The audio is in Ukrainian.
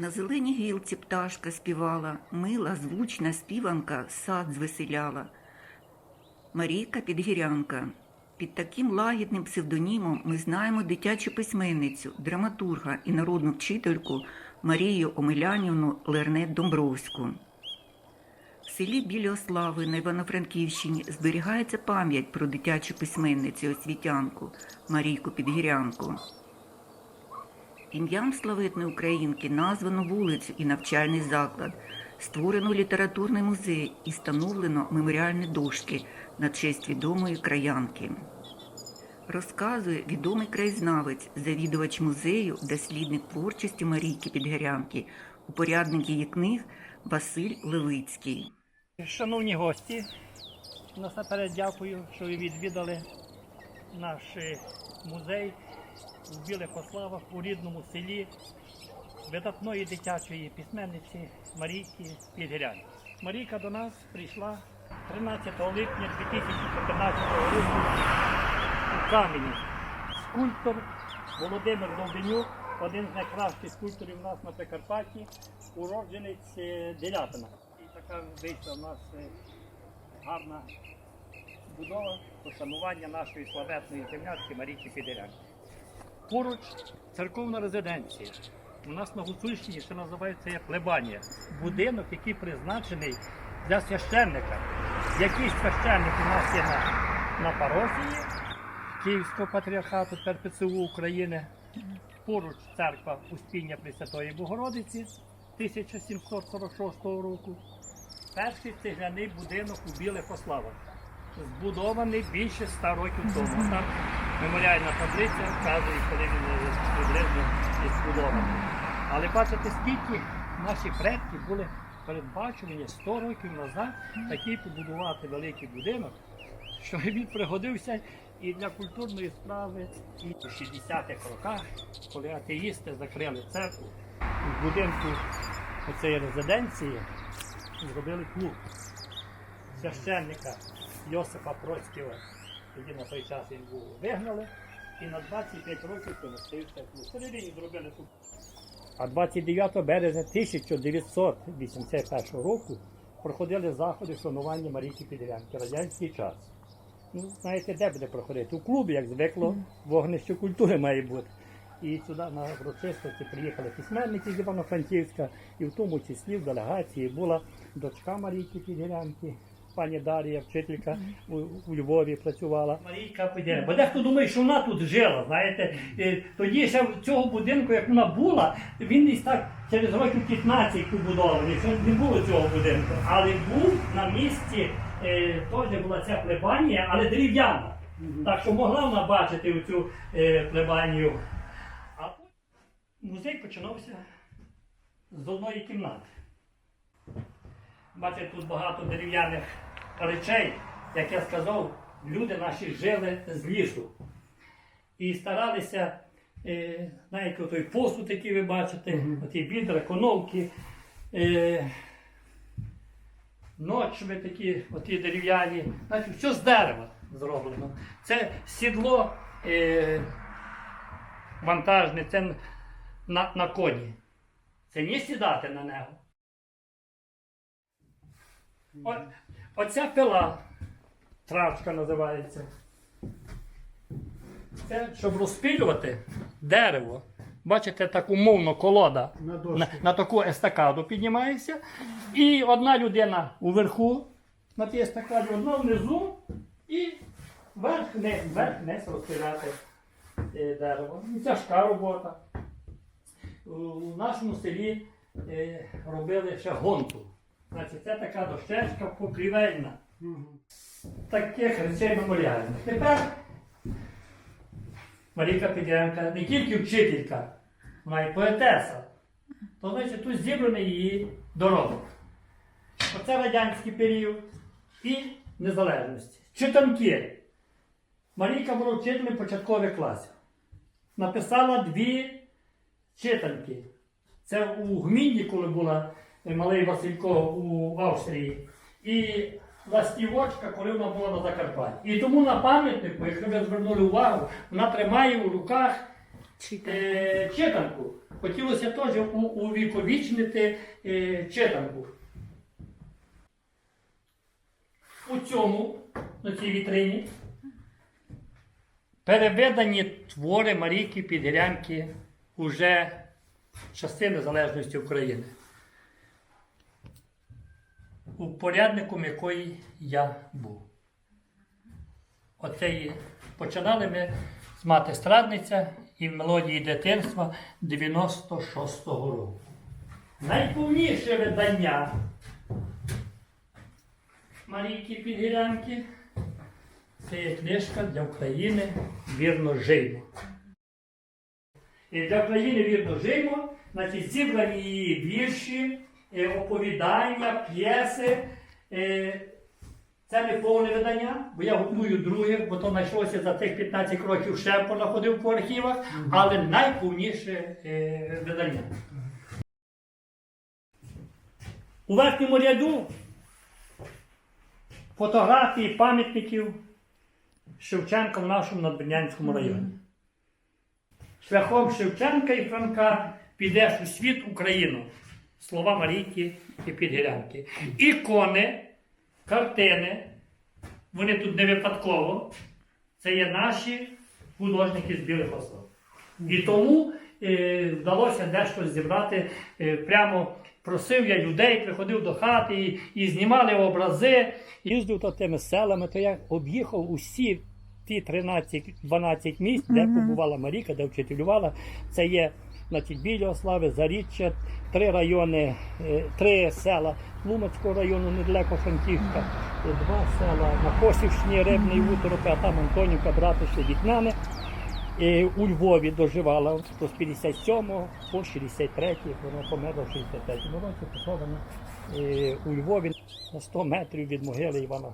На зеленій гілці пташка співала, мила звучна співанка сад звеселяла. Марійка Підгірянка. Під таким лагідним псевдонімом ми знаємо дитячу письменницю, драматурга і народну вчительку Марію Омелянівну Лернет Домбровську. В селі Біліослави на Івано-Франківщині зберігається пам'ять про дитячу письменницю освітянку Марійку Підгірянку. Ім'ям славетної українки названо вулицю і навчальний заклад, створено літературний музей і встановлено меморіальні дошки на честь відомої краянки. Розказує відомий краєзнавець, завідувач музею, дослідник творчості Марійки Підгірянки, упорядник її книг Василь Левицький. Шановні гості, насамперед дякую, що ви відвідали наш музей у Білих Ославах у рідному селі видатної дитячої письменниці Марійки Підгірянь. Марійка до нас прийшла 13 липня 2014 року у Камені. Скульптор Володимир Довбенюк, один з найкращих скульпторів у нас на Прикарпатті, уродженець е, Делятина. І така вийшла в нас е, гарна будова пошанування нашої славетної землячки Марійки Підерянки. Поруч церковна резиденція. У нас на Гуцульщині це називається як плебанія. Будинок, який призначений для священника. Який священник у нас є на, на парохії Київського патріархату ПРПЦУ України. Поруч церква Успіння Пресвятої Богородиці 1746 року. Перший цегляний будинок у Білих Ославах, збудований більше ста років тому. Меморіальна таблиця вказує, коли він е, приблизно і збудований. Але бачите, скільки наші предки були передбачувані 100 років назад такий побудувати великий будинок, що він пригодився і для культурної справи, і в 60-х роках, коли атеїсти закрили церкву, в будинку цієї резиденції зробили клуб священника Йосипа Процького. Тоді на той час він був вигнали і на 25 років помістився клуб. Всередині зробили клуб. А 29 березня 1981 року проходили заходи вшанування Марійки Підрянки, радянський час. Ну, знаєте, де буде проходити? У клубі, як звикло, вогнище культури має бути. І сюди на урочистості приїхали письменники з Івано-Франківська, і в тому числі в делегації була дочка Марійки Підгірянки, пані Дар'я, вчителька у, у Львові працювала. Марійка Підгірянка. Бо дехто думає, що вона тут жила. Знаєте, Е, тоді ще в цього будинку, як вона була, він десь так через років 15 побудований. Не було цього будинку. Але був на місці, е, теж була ця плебанія, але дерев'яна. Так що могла вона бачити цю е, плебанію. А музей починався з одної кімнати. Бачите, тут багато дерев'яних речей, як я сказав, люди наші жили з лісу. І старалися, е, знаєте, той посуд, який ви бачите, оті відра, коновки, е, ночви такі, оті дерев'яні, значить, все з дерева зроблено. Це сідло е, вантажне, це на, на коні. Це не сідати на нього. О, оця пила, травка називається. Це щоб розпилювати дерево. Бачите, так умовно колода На на, на таку естакаду піднімається. І одна людина уверху на тій естакаді, одна внизу, і верх не верх не розпиляти е, дерево. І тяжка робота. У, нашому селі е, робили ще гонту. Значить, це така дощечка покрівельна. Таких речей меморіальних. Тепер Маріка Підянка не тільки вчителька, вона й поетеса. То значить тут зібраний її доробок. Оце радянський період і незалежності. Читанки. Марійка була вчителем початкових класів. Написала дві читанки. Це у Гмінні, коли була малий Василько у Австрії. І ластівочка, коли вона була на Закарпатті. І тому на пам'ятнику, якщо ви звернули увагу, вона тримає у руках е, читанку. хотілося теж увіковічнити е, читанку. У цьому, на цій вітрині, переведані твори Марійки Підгірянки уже часи незалежності України. У порядником якої я був. Оце починали ми з мати страдниця і в мелодії дитинства 96-го року. Найповніше видання Марійки Підгірянки це є книжка для України Вірно жиймо. І для України вірно жиймо, значить, зібрані її вірші, оповідання, п'єси. Е, Це не повне видання, бо я готую друге, бо то знайшлося за тих 15 років ще понаходив по архівах, але найповніше е, видання. У верхньому ряду фотографії пам'ятників Шевченка в нашому Надвірнянському районі. Шляхом Шевченка і Франка підеш у світ Україну. Слова Марійки і Підгірянки. Ікони, картини, вони тут не випадково. Це є наші художники з Білих Ослав. І тому е, вдалося дещо зібрати. Е, прямо просив я людей, приходив до хати і, і знімали образи. Їздив то тими селами, то я об'їхав усі ті 13-12 місць, де побувала Маріка, де вчителювала. Це є значить, Біля Ослави, Заріччя, три райони, е, три села. Тлумацького району, недалеко Франківська, е, два села. На Косівщині, Рибний Уторопи, а там Антонівка, Братище, Вітнани. І у Львові доживала з 57 по 63, вона померла в 63 році, похована е, у Львові на 100 метрів від могили Івана